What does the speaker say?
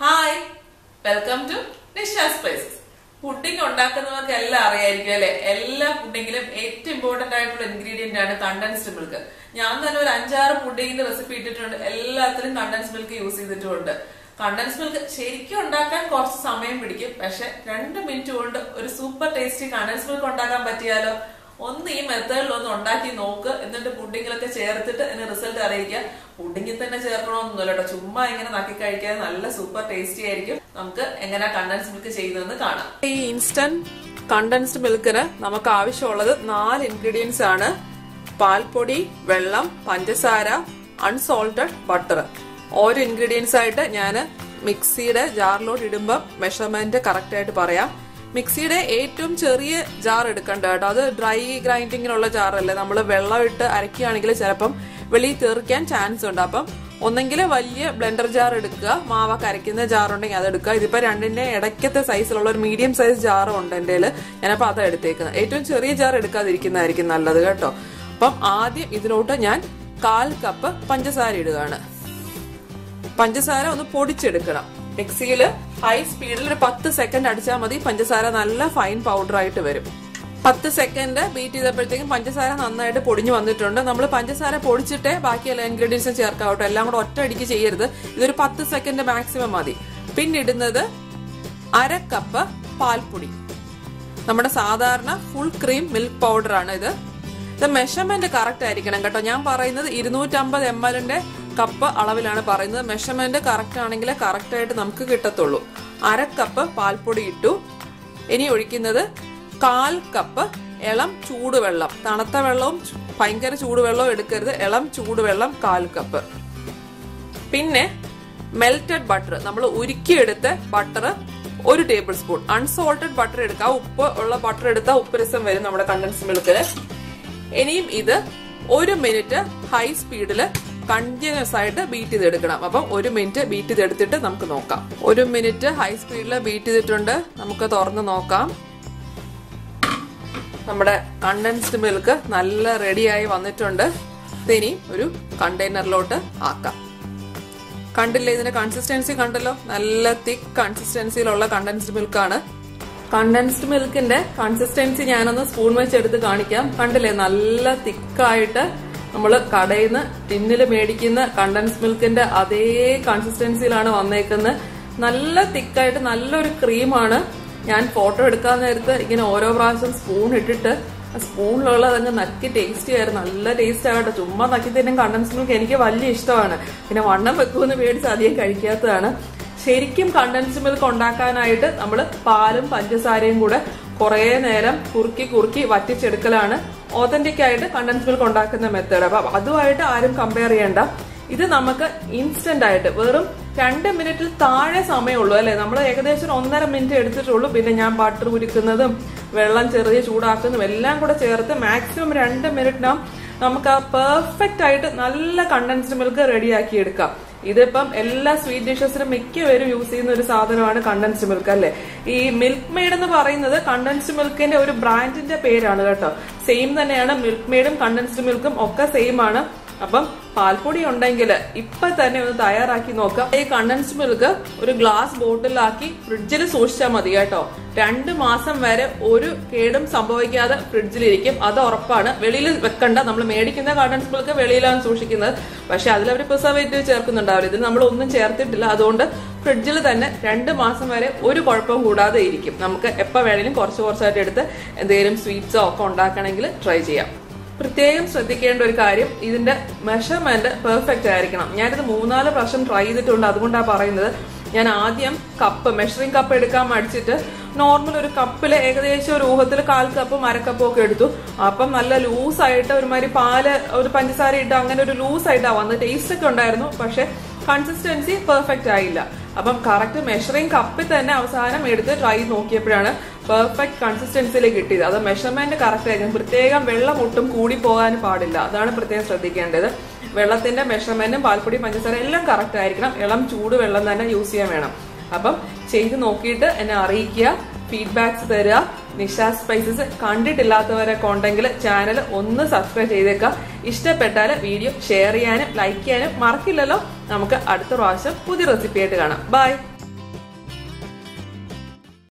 Hi welcome to Nisha's spices pudding ഉണ്ടാക്കുന്നവർക്ക് എല്ലാം അറിയായിരിക്കും അല്ലെ? എല്ലാ പുഡിങ്ങിലും ഏറ്റവും ഇമ്പോർട്ടന്റ് ആയിട്ടുള്ള ഇൻഗ്രീഡിയന്റ് ആണ് കണ്ടൻസ് മിൽക്ക് ഞാൻ തന്നെ ഒരു അഞ്ചാറ് പുഡിങ്ങിന്റെ റെസിപ്പി ഇട്ടിട്ടുണ്ട്. എല്ലാത്തിലും കണ്ടൻസ് മിൽക്ക് യൂസ് ചെയ്തിട്ടുണ്ട്. കണ്ടൻസ് മിൽക്ക് ശരിക്കും ഉണ്ടാക്കാൻ കുറച്ച് സമയം പിടിക്കും. പക്ഷെ രണ്ട് മിനിറ്റ് കൊണ്ട് ഒരു സൂപ്പർ ടേസ്റ്റി കണ്ടൻസ് മിൽക്ക് ഉണ്ടാക്കാൻ പറ്റിയാലോ? ഒന്ന് ഈ മെത്തേഡിൽ ഒന്ന് ഉണ്ടാക്കി നോക്ക്. എന്നിട്ട് പുഡിങ്ങിലൊക്കെ ചേർത്തിട്ട് അതിന് റിസൾട്ട് അറിയിക്കുക. പുഡിങ്ങിൽ തന്നെ ചേർക്കണമെന്നൊന്നുമില്ല കേട്ടോ. ചുമ്മാ ഇങ്ങനെ നക്കി കഴിക്കാൻ നല്ല സൂപ്പർ ടേസ്റ്റി ആയിരിക്കും. നമുക്ക് എങ്ങനെ കണ്ടൻസ് മിൽക്ക് ചെയ്യുന്നതെന്ന് കാണാം. ഈ ഇൻസ്റ്റന്റ് കണ്ടൻസ്ഡ് മിൽക്കിന് നമുക്ക് ആവശ്യമുള്ളത് നാല് ഇൻഗ്രീഡിയൻസ് ആണ്. പാൽപ്പൊടി വെള്ളം പഞ്ചസാര അൺസോൾട്ടഡ് ബട്ടർ ഓരോ ഇൻഗ്രീഡിയൻസ് ആയിട്ട് ഞാൻ മിക്സിയുടെ ജാറിലോട്ട് ഇടുമ്പോൾ മെഷർമെന്റ് കറക്റ്റ് ആയിട്ട് പറയാം. മിക്സിയുടെ ഏറ്റവും ചെറിയ ജാർ എടുക്കണ്ട കേട്ടോ. അത് ഡ്രൈ ഗ്രൈൻഡിങ്ങിനുള്ള ജാറല്ലേ നമ്മൾ വെള്ളം ഇട്ട് അരക്കുകയാണെങ്കിൽ ചിലപ്പം വെളിയിൽ തീർക്കാൻ ചാൻസ് ഉണ്ട്. അപ്പം ഒന്നെങ്കിൽ വലിയ ബ്ലെൻഡർ ജാർ എടുക്കുക. മാവൊക്കെ അരയ്ക്കുന്ന ജാർ ഉണ്ടെങ്കിൽ അത് എടുക്കുക. ഇതിപ്പോ രണ്ടിന്റെ ഇടയ്ക്കത്തെ സൈസിലുള്ള ഒരു മീഡിയം സൈസ് ജാർ ഉണ്ട് എന്റെ ഞാനപ്പോൾ അത് എടുത്തേക്കുന്നത്. ഏറ്റവും ചെറിയ ജാർ എടുക്കാതിരിക്കുന്നതായിരിക്കും നല്ലത് കേട്ടോ. അപ്പം ആദ്യം ഇതിലോട്ട് ഞാൻ കാൽ കപ്പ് പഞ്ചസാര ഇടുകയാണ്. പഞ്ചസാര ഒന്ന് പൊടിച്ചെടുക്കണം. മിക്സിയിൽ ഹൈ സ്പീഡിൽ ഒരു പത്ത് സെക്കൻഡ് അടിച്ചാൽ മതി. പഞ്ചസാര നല്ല ഫൈൻ പൗഡർ ആയിട്ട് വരും. പത്ത് സെക്കൻഡ് ബീറ്റ് ചെയ്തപ്പോഴത്തേക്കും പഞ്ചസാര നന്നായിട്ട് പൊടിഞ്ഞു വന്നിട്ടുണ്ട്. നമ്മൾ പഞ്ചസാര പൊടിച്ചിട്ടേ ബാക്കി എല്ലാ ഇൻഗ്രീഡിയൻസും ചേർക്കാവട്ടോ എല്ലാം കൂടെ ഒറ്റ അടിക്ക് ചെയ്യരുത്. ഇതൊരു പത്ത് സെക്കൻഡ് മാക്സിമം മതി. പിന്നെ ഇടുന്നത് അര കപ്പ് പാൽപ്പൊടി. നമ്മുടെ സാധാരണ ഫുൾ ക്രീം മിൽക്ക് പൗഡർ ആണ് ഇത്. ഇത് മെഷർമെന്റ് കറക്റ്റ് ആയിരിക്കണം കേട്ടോ. ഞാൻ പറയുന്നത് ഇരുന്നൂറ്റമ്പത് എം എല്ലിന്റെ കപ്പ് അളവിലാണ് പറയുന്നത്. മെഷർമെന്റ് കറക്റ്റ് ആണെങ്കിൽ കറക്റ്റ് ആയിട്ട് നമുക്ക് കിട്ടത്തുള്ളൂ. അര കപ്പ് പാൽപ്പൊടി ഇട്ടു. ഇനി ഒഴിക്കുന്നത് കാൽ കപ്പ് ഇളം ചൂടുവെള്ളം. തണുത്ത വെള്ളവും ഭയങ്കര ചൂടുവെള്ളവും എടുക്കരുത്. ഇളം ചൂടുവെള്ളം കാൽ കപ്പ്. പിന്നെ മെൽറ്റഡ് ബട്ടർ നമ്മൾ ഉരുക്കിയെടുത്ത ബട്ടർ ഒരു ടേബിൾ സ്പൂൺ അൺസോൾട്ടഡ് ബട്ടർ എടുക്കുക. ഉപ്പ് ഉള്ള ബട്ടർ എടുത്താൽ ഉപ്പ് രസം വരും നമ്മുടെ കണ്ടൻസ് മിൽക്കിൽ ഇനിയും ഇത് ഒരു മിനിറ്റ് ഹൈ സ്പീഡിൽ കണ്ടിന്യൂസ് ആയിട്ട് ബീറ്റ് ചെയ്തെടുക്കണം. അപ്പം ഒരു മിനിറ്റ് ബീറ്റ് ചെയ്തെടുത്തിട്ട് നമുക്ക് നോക്കാം. ഒരു മിനിറ്റ് ഹൈ സ്പീഡിൽ ബീറ്റ് ചെയ്തിട്ടുണ്ട്. നമുക്ക് തുറന്ന് നോക്കാം. നമ്മുടെ കണ്ടൻസ്ഡ് മിൽക്ക് നല്ല റെഡിയായി വന്നിട്ടുണ്ട്. ഇനി ഒരു കണ്ടെയ്നറിലോട്ട് ആക്കാം. കണ്ടില്ലേ ഇതിന്റെ കൺസിസ്റ്റൻസി കണ്ടല്ലോ? നല്ല തിക്ക് കൺസിസ്റ്റൻസിയിലുള്ള കണ്ടൻസ്ഡ് മിൽക്കാണ് കണ്ടൻസ്ഡ് മിൽക്കിന്റെ കൺസിസ്റ്റൻസി ഞാനൊന്ന് സ്പൂൺ വെച്ച് എടുത്ത് കാണിക്കാം. കണ്ടില്ലേ? നല്ല തിക്കായിട്ട് നമ്മൾ കടയിൽ നിന്ന് ടിന്നിൽ മേടിക്കുന്ന കണ്ടൻസ് മിൽക്കിന്റെ അതേ കൺസിസ്റ്റൻസിയിലാണ് വന്നേക്കുന്നത് നല്ല തിക്കായിട്ട് നല്ലൊരു ക്രീമാണ് ഞാൻ ഫോട്ടോ എടുക്കാൻ നേരത്ത് ഇങ്ങനെ ഓരോ പ്രാവശ്യം സ്പൂൺ ഇട്ടിട്ട് സ്പൂണിലുള്ളത് അങ്ങ് നക്കി ടേസ്റ്റി ആയിരുന്നു നല്ല ടേസ്റ്റ് ആകട്ടെ. ചുമ്മാ നക്കി തന്നെ കണ്ടൻസ് മിൽക്ക് എനിക്ക് വലിയ ഇഷ്ടമാണ്. പിന്നെ വണ്ണം വെക്കുമെന്ന് മേടിച്ച് അധികം കഴിക്കാത്തതാണ്. ശരിക്കും കണ്ടൻസ് മിൽക്ക് ഉണ്ടാക്കാനായിട്ട് നമ്മൾ പാലും പഞ്ചസാരയും കൂടെ കുറേ നേരം കുറുക്കി കുറുക്കി വറ്റിച്ചെടുക്കലാണ് ഓതന്റിക് ആയിട്ട് കണ്ടൻസ് മിൽക്ക് ഉണ്ടാക്കുന്ന മെത്തേഡ് അപ്പൊ അതുമായിട്ട് ആരും കമ്പയർ ചെയ്യേണ്ട. ഇത് നമുക്ക് ഇൻസ്റ്റന്റ് ആയിട്ട് വെറും രണ്ട് മിനിറ്റിൽ താഴെ സമയമുള്ളൂ അല്ലെ? നമ്മൾ ഏകദേശം ഒന്നര മിനിറ്റ് എടുത്തിട്ടുള്ളൂ. പിന്നെ ഞാൻ ബട്ടർ ഉരുക്കുന്നതും വെള്ളം ചെറിയ ചൂടാക്കുന്നതും എല്ലാം കൂടെ ചേർത്ത് മാക്സിമം രണ്ട് മിനിറ്റിനും നമുക്ക് ആ പെർഫെക്റ്റ് ആയിട്ട് നല്ല കണ്ടൻസ്ഡ് മിൽക്ക് റെഡിയാക്കി എടുക്കാം. ഇതിപ്പം എല്ലാ സ്വീറ്റ് ഡിഷസിലും മിക്കവരും യൂസ് ചെയ്യുന്ന ഒരു സാധനമാണ് കണ്ടൻസ് മിൽക്ക് അല്ലെ? ഈ മിൽക്ക് മെയ്ഡ് എന്ന് പറയുന്നത് കണ്ടൻസ്ഡ് മിൽക്കിന്റെ ഒരു ബ്രാൻഡിന്റെ പേരാണ് കേട്ടോ. സെയിം തന്നെയാണ് മിൽക്ക് മെയ്ഡും കണ്ടൻസ്ഡ് മിൽക്കും ഒക്കെ സെയിം ആണ്. അപ്പം പാൽപ്പൊടി ഉണ്ടെങ്കിൽ ഇപ്പൊ തന്നെ ഒന്ന് തയ്യാറാക്കി നോക്കാം. ഈ കണ്ടൻസ് മിൽക്ക് ഒരു ഗ്ലാസ് ബോട്ടിലാക്കി ഫ്രിഡ്ജിൽ സൂക്ഷിച്ചാൽ മതി കേട്ടോ. രണ്ട് മാസം വരെ ഒരു കേടും സംഭവിക്കാതെ ഫ്രിഡ്ജിലിരിക്കും അത് ഉറപ്പാണ്. വെളിയിൽ വെക്കണ്ട. നമ്മൾ മേടിക്കുന്ന കണ്ടൻസ് മിൽക്ക് വെളിയിലാണ് സൂക്ഷിക്കുന്നത്. പക്ഷെ അതിൽ അവർ പ്രിസർവേറ്റീവ് ചേർക്കുന്നുണ്ടാവില്ല. ഇതിൽ നമ്മൾ ഒന്നും ചേർത്തിട്ടില്ല. അതുകൊണ്ട് ഫ്രിഡ്ജിൽ തന്നെ രണ്ട് മാസം വരെ ഒരു കുഴപ്പവും കൂടാതെ ഇരിക്കും. നമുക്ക് എപ്പോൾ വേണേലും കുറച്ച് കുറച്ചായിട്ട് എടുത്ത് എന്തെങ്കിലും സ്വീറ്റ്സോ ഒക്കെ ഉണ്ടാക്കണമെങ്കിൽ ട്രൈ ചെയ്യാം. പ്രത്യേകം ശ്രദ്ധിക്കേണ്ട ഒരു കാര്യം ഇതിന്റെ മെഷർമെന്റ് പെർഫെക്റ്റ് ആയിരിക്കണം. ഞാനിത് മൂന്നാൽ പ്രാവശ്യം ട്രൈ ചെയ്തിട്ടുണ്ട്. അതുകൊണ്ടാണ് പറയുന്നത് ഞാൻ ആദ്യം കപ്പ് മെഷറിംഗ് കപ്പ് എടുക്കാൻ മടിച്ചിട്ട് നോർമൽ ഒരു കപ്പിൽ ഏകദേശം ഒരു ഊഹത്തിൽ കാൽ കപ്പും അരക്കപ്പും ഒക്കെ എടുത്തു. അപ്പം നല്ല ലൂസായിട്ട് ഒരുമാതിരി പാൽ ഒരു പഞ്ചസാര ഇട്ട് അങ്ങനെ ഒരു ലൂസായിട്ടാണ് വന്നത് ടേസ്റ്റ് ഒക്കെ ഉണ്ടായിരുന്നു. പക്ഷെ കൺസിസ്റ്റൻസി പെർഫെക്റ്റ് ആയില്ല. അപ്പം കറക്റ്റ് മെഷറിംഗ് കപ്പിൽ തന്നെ അവസാനം എടുത്ത് ട്രൈ നോക്കിയപ്പോഴാണ് പെർഫെക്റ്റ് കൺസിസ്റ്റൻസിയിൽ കിട്ടിയത്. അത് മെഷർമെന്റ് കറക്റ്റ് ആയിരിക്കും പ്രത്യേകം വെള്ളം ഒട്ടും കൂടി പോകാൻ പാടില്ല. അതാണ് പ്രത്യേകം ശ്രദ്ധിക്കേണ്ടത്. വെള്ളത്തിന്റെ മെഷർമെന്റും പാൽപ്പൊടി പഞ്ചസാര എല്ലാം കറക്റ്റ് ആയിരിക്കണം. ഇളം ചൂട് വെള്ളം തന്നെ യൂസ് ചെയ്യാൻ വേണം. അപ്പം ചെയ്ത് നോക്കിയിട്ട് എന്നെ അറിയിക്കുക. ഫീഡ്ബാക്സ് തരിക. നിഷ സ്പൈസസ് കണ്ടിട്ടില്ലാത്തവരൊക്കെ ഉണ്ടെങ്കിൽ ചാനൽ ഒന്ന് സബ്സ്ക്രൈബ് ചെയ്തേക്കുക. ഇഷ്ടപ്പെട്ടാൽ വീഡിയോ ഷെയർ ചെയ്യാനും ലൈക്ക് ചെയ്യാനും മറക്കില്ലല്ലോ. നമുക്ക് അടുത്ത പ്രാവശ്യം പുതിയ റെസിപ്പി ആയിട്ട് കാണാം. ബൈ